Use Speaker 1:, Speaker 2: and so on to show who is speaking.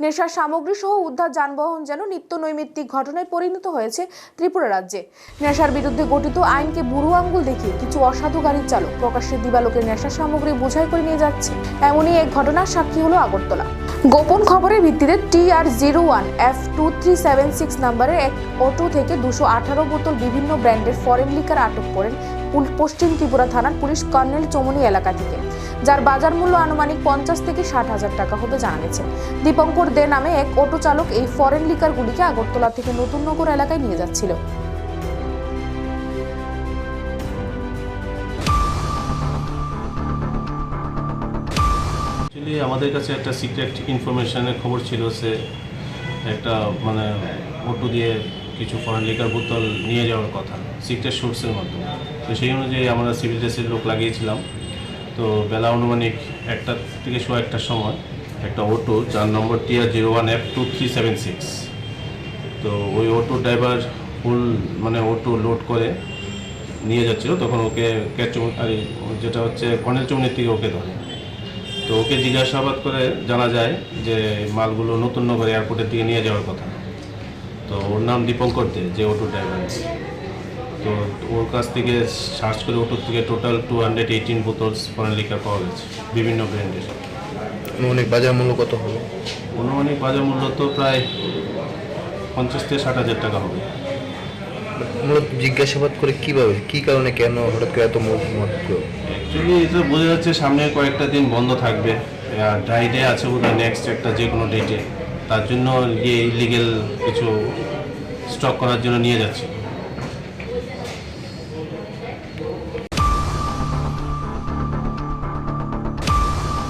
Speaker 1: নেশার সামগ্রী সহ উদ্ধার যানবাহন যেন নিত্য নৈমিত্তিক ঘটনায় পরিণত হয়েছে ত্রিপুরা রাজ্যে। নেশার বিরুদ্ধে গঠিত আইনকে বুড়ো আঙ্গুল দেখিয়ে কিছু অসাধু গাড়ির চালক প্রকাশ্যে দিবালোকের নেশার সামগ্রী বোঝাই করে নিয়ে যাচ্ছে। এমনই এক ঘটনার সাক্ষী হলো আগরতলা। গোপন খবরের ভিত্তিতে T R zero one F two three seven six নম্বরের এক অটো থেকে দুশো আঠারো বোতল বিভিন্ন ব্র্যান্ডের ফরেন লিকার আটক করেন পশ্চিম ত্রিপুরা থানার পুলিশ কর্নেল চমনি এলাকা থেকে, যার বাজার মূল্য আনুমানিক পঞ্চাশ থেকে ষাট হাজার টাকা হবে জানা গেছে দীপঙ্কর দে নামে এক অটো চালক এই ফরেন লিকারগুলিকে আগরতলা থেকে নতুন নগর এলাকায় নিয়ে যাচ্ছিল।
Speaker 2: আমাদের কাছে একটা সিক্রেট ইনফরমেশনের খবর ছিল, সে একটা মানে অটো দিয়ে কিছু ফরেন লিকার বোতল নিয়ে যাওয়ার কথা সিক্রেট সোর্সের মাধ্যমে। তো সেই অনুযায়ী আমরা সিভিল ড্রেসের লোক লাগিয়েছিলাম। তো বেলা অনুমানিক একটা থেকে সোয়া একটার সময় একটা অটো যার number TR zero one F two three seven six তো ওই অটো ড্রাইভার ফুল মানে অটো লোড করে নিয়ে যাচ্ছিল, তখন ওকে ক্যাচ যেটা হচ্ছে কর্নেল চৌনির থেকে ওকে ধরে। তো ওকে জিজ্ঞাসাবাদ করে জানা যায় যে মালগুলো নতুন নগর এয়ারপোর্টের দিকে নিয়ে যাওয়ার কথা। তো ওর নাম দীপঙ্কর দে যে অটো ড্রাইভার তো ওর কাছ থেকে সার্চ করে অটোর থেকে total two hundred eighteen bottles foreign liquor পাওয়া গেছে বিভিন্ন ব্র্যান্ডের
Speaker 3: অনেক বাজার মূল্য কত হবে?
Speaker 2: অনুমানিক বাজার মূল্য তো প্রায় পঞ্চাশ থেকে ষাট হাজার টাকা হবে।
Speaker 3: মূলত জিজ্ঞাসাবাদ করে কীভাবে কি কারণে কেন হঠাৎ করে এত মাত্র
Speaker 2: অ্যাকচুয়ালি এটা বোঝা যাচ্ছে সামনে কয়েকটা দিন বন্ধ থাকবে আর ড্রাই ডে আছে বোধ নেক্সট একটা যে কোনো ডেটে তার জন্য ইলিগেল কিছু স্টক করার জন্য নিয়ে যাচ্ছে।